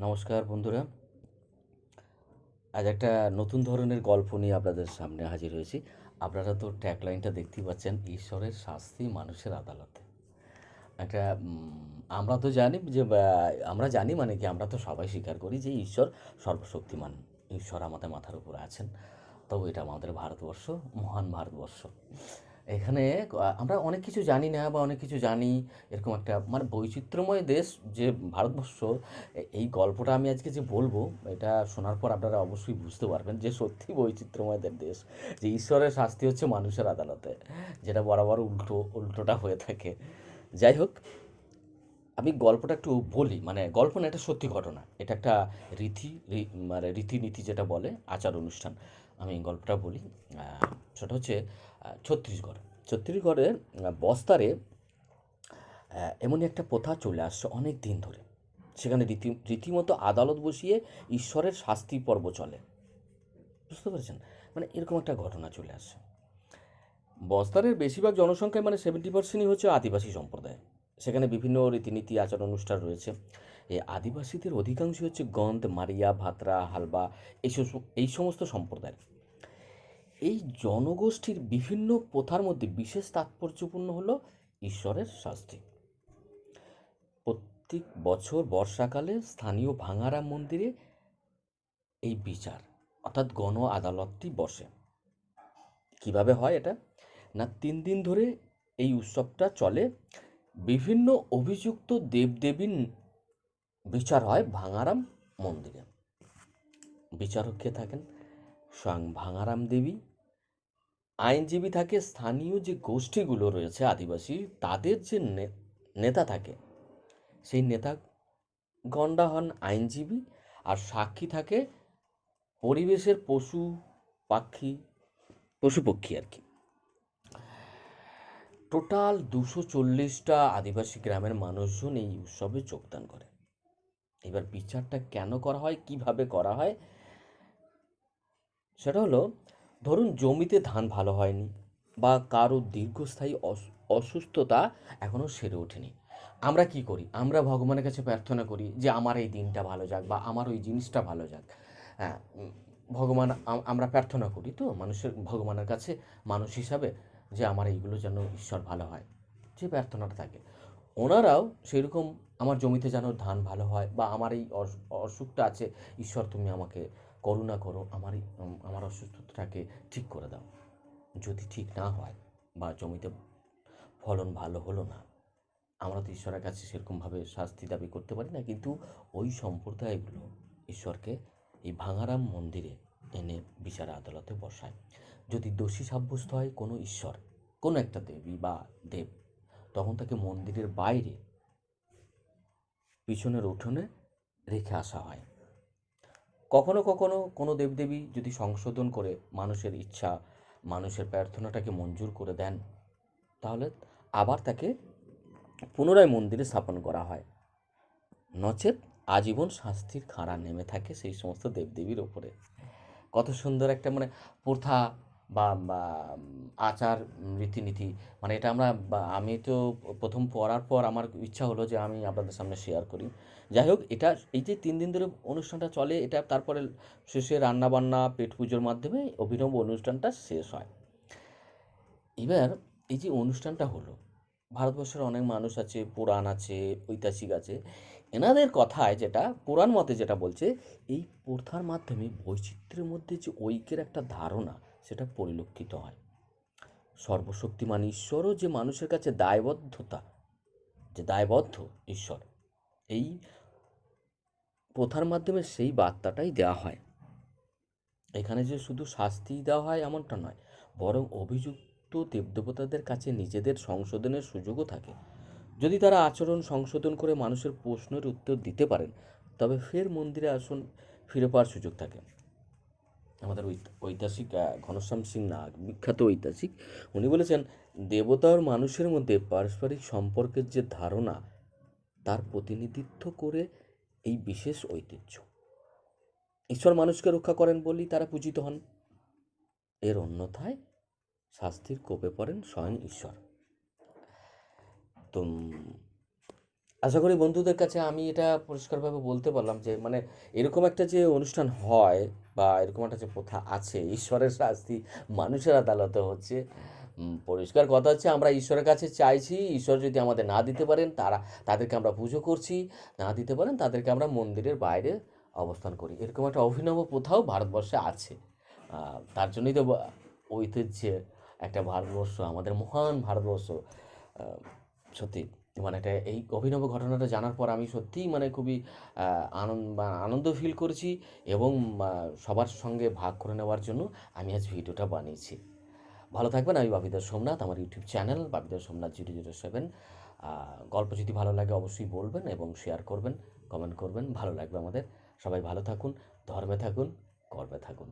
নমস্কার বন্ধুরা। আজ একটা নতুন ধরনের গল্প নিয়ে আপনাদের সামনে হাজির হয়েছি। আপনারা তো ট্যাগলাইনটা দেখতেই পাচ্ছেন, ঈশ্বরের শাস্তি মানুষের আদালতে। একটা আমরা তো জানি যে আমরা জানি মানে কি, আমরা তো সবাই স্বীকার করি যে ঈশ্বর সর্বশক্তিমান। ঈশ্বর আমাদের মাথার উপর আছেন। তবু এটা আমাদের ভারতবর্ষ, মহান ভারতবর্ষ। এখানে আমরা অনেক কিছু জানি না বা অনেক কিছু জানি, এরকম একটা মানে বৈচিত্র্যময় দেশ যে ভারতবর্ষ এই গল্পটা আমি আজকে যে বলব, এটা শোনার পর আপনারা অবশ্যই বুঝতে পারবেন যে সত্যি বৈচিত্র্যময় দেশ যে ঈশ্বরের শাস্তি হচ্ছে মানুষের আদালতে, যেটা বরাবর উল্টো, উল্টোটা হয়ে থাকে। যাই হোক আমি গল্পটা একটু বলি মানে গল্প না, এটা সত্যি ঘটনা। এটা একটা রীতি মানে রীতিনীতি যেটা বলে, আচার অনুষ্ঠান। আমি গল্পটা বলি। সেটা হচ্ছে ছত্তিশগড়। ছত্তিশগড়ের বস্তারে এমনই একটা প্রথা চলে আসছে অনেক দিন ধরে। সেখানে রীতি, রীতিমতো আদালত বসিয়ে ঈশ্বরের শাস্তি পর্ব চলে। বুঝতে পেরেছেন? মানে এরকম একটা ঘটনা চলে আসছে। বস্তারের বেশিরভাগ জনসংখ্যায় মানে সেভেন্টি পার্সেন্টই হচ্ছে আদিবাসী সম্প্রদায়। সেখানে বিভিন্ন রীতিনীতি, আচার, অনুষ্ঠান রয়েছে। এই আদিবাসীদের অধিকাংশই হচ্ছে গন্ধ, মারিয়া, ভাতরা, হালবা এই সব- এই সমস্ত সম্প্রদায় এই জনগোষ্ঠীর বিভিন্ন প্রথার মধ্যে বিশেষ তাৎপর্যপূর্ণ হলো ঈশ্বরের শাস্তি। প্রত্যেক বছর বর্ষাকালে স্থানীয় ভাঙারাম মন্দিরে এই বিচার, অর্থাৎ গণ আদালতটি বসে। কীভাবে হয় এটা? না, তিন দিন ধরে এই উৎসবটা চলে। বিভিন্ন অভিযুক্ত দেবদেবীর বিচার হয় ভাঙারাম মন্দিরে। বিচারক কে থাকেন? স্বয়ং ভাঙারাম দেবী। আইনজীবী থাকে, স্থানীয় যে গোষ্ঠীগুলো রয়েছে আদিবাসী, তাদের যে নেতা থাকে, সেই নেতা গণ্ডা হন আইনজীবী। আর সাক্ষী থাকে পরিবেশের পশু পাখি, পশু পক্ষী আর কি। টোটাল দুশো চল্লিশটা আদিবাসী গ্রামের মানুষজন এই উৎসবে যোগদান করে। এবার বিচারটা কেন করা হয়, কীভাবে করা হয়, সেটা হলো, ধরুন জমিতে ধান ভালো হয়নি বা কারও দীর্ঘস্থায়ী অস- অসুস্থতা এখনও সেরে ওঠেনি। আমরা কি করি? আমরা ভগবানের কাছে প্রার্থনা করি যে আমার এই দিনটা ভালো যাক বা আমার ওই জিনিসটা ভালো যাক। হ্যাঁ ভগবান আমরা প্রার্থনা করি তো? মানুষের, ভগবানের কাছে মানুষ হিসাবে যে আমার এইগুলো যেন ঈশ্বর ভালো হয়, যে প্রার্থনাটা থাকে। ওনারাও সেরকম আমার জমিতে যেন ধান ভালো হয় বা আমার এই অসুখটা আছে, ঈশ্বর তুমি আমাকে করুণা করো, আমার আমার অসুস্থতাটাকে ঠিক করে দাও। যদি ঠিক না হয় বা জমিতে ফলন ভালো হলো না, আমরা তো ঈশ্বরের কাছে সেরকমভাবে শাস্তি দাবি করতে পারি না, কিন্তু ওই সম্প্রদায়গুলো ঈশ্বরকে এই ভাঙারাম মন্দিরে এনে বিচার আদালতে বসায়। যদি দোষী সাব্যস্ত হয় কোনো ঈশ্বর, কোনো একটা দেবী বা দেব, তখন তাকে মন্দিরের বাইরে, পিছনের উঠোনে রেখে আসা হয়। কখনো কখনো কোনো দেবদেবী যদি সংশোধন করে মানুষের ইচ্ছা, মানুষের প্রার্থনাটাকে মঞ্জুর করে দেন, তাহলে আবার তাকে পুনরায় মন্দিরে স্থাপন করা হয়। নচেত আজীবন শাস্তির খাঁড়া নেমে থাকে সেই সমস্ত দেবদেবীর ওপরে। কত সুন্দর একটা মানে প্রথা বা আচার রীতিনীতি। মানে এটা আমরা আমি তো প্রথম পড়ার পর আমার ইচ্ছা হলো যে আমি আপনাদের সামনে শেয়ার করি। যাই হোক, এটা এই যে তিন দিন ধরে অনুষ্ঠানটা চলে, এটা তারপরে শেষে রান্নাবান্না, পেট পুজোর মাধ্যমে অভিনব অনুষ্ঠানটা শেষ হয়। এবার এই যে অনুষ্ঠানটা হলো, ভারতবর্ষের অনেক মানুষ আছে, পুরাণ আছে, ঐতিহাসিক আছে। এনাদের কথায় যেটা পুরাণ মতে যেটা বলছে, এই প্রথার মাধ্যমে বৈচিত্র্যের মধ্যে যে ঐক্যের একটা ধারণা, সেটা পরিলক্ষিত হয়। সর্বশক্তিমান ঈশ্বরও যে মানুষের কাছে দায়বদ্ধতা, যে দায়বদ্ধ ঈশ্বর, এই প্রথার মাধ্যমে সেই বার্তাটাই দেওয়া হয়। এখানে যে শুধু শাস্তি দেওয়া হয় এমনটা নয়, বরং অভিযুক্ত দেবদেবতাদের কাছে নিজেদের সংশোধনের সুযোগও থাকে। যদি তারা আচরণ সংশোধন করে মানুষের প্রশ্নের উত্তর দিতে পারেন, তবে ফের মন্দিরে আসন ফিরে পাওয়ার সুযোগ থাকে। আমাদের ঐত- ঐতিহাসিক ঘনশ্যাম সিং নাগ, বিখ্যাত ঐতিহাসিক, উনি বলেছেন, দেবতা আর মানুষের মধ্যে পারস্পরিক সম্পর্কের যে ধারণা, তার প্রতিনিধিত্ব করে এই বিশেষ ঐতিহ্য। ঈশ্বর মানুষকে রক্ষা করেন বলেই তারা পূজিত হন। এর অন্যথায় শাস্তির কোপে পড়েন স্বয়ং ঈশ্বর। তো আশা করি বন্ধুদের কাছে আমি এটা পরিষ্কারভাবে বলতে পারলাম যে মানে এরকম একটা যে অনুষ্ঠান হয় বা এরকম একটা যে প্রথা আছে, ঈশ্বরের শাস্তি মানুষের আদালতে হচ্ছে পরিষ্কার কথা হচ্ছে আমরা ঈশ্বরের কাছে চাইছি, ঈশ্বর যদি আমাদের না দিতে পারেন, তারা, তাদেরকে আমরা পুজো করছি, না দিতে পারেন, তাদেরকে আমরা মন্দিরের বাইরে অবস্থান করি। এরকম একটা অভিনব প্রথাও ভারতবর্ষে আছে। তার জন্যই তো ঐতিহ্যের একটা ভারতবর্ষ, আমাদের মহান ভারতবর্ষ সত্যি। মানে এটা এই অভিনব ঘটনাটা জানার পর আমি সত্যিই মানে খুবই আনন্দ আনন্দ ফিল করেছি এবং সবার সঙ্গে ভাগ করে নেওয়ার জন্য আমি আজ ভিডিওটা বানিয়েছি। ভালো থাকবেন, আমি বাবিদার সোমনাথ, আমার ইউটিউব চ্যানেল বাবিদার সোমনাথ জিরো জিরো সেভেন। গল্প যদি ভালো লাগে অবশ্যই বলবেন এবং শেয়ার করবেন কমেন্ট করবেন, ভালো লাগবে আমাদের। সবাই ভালো থাকুন, ধর্মে থাকুন, কর্মে থাকুন।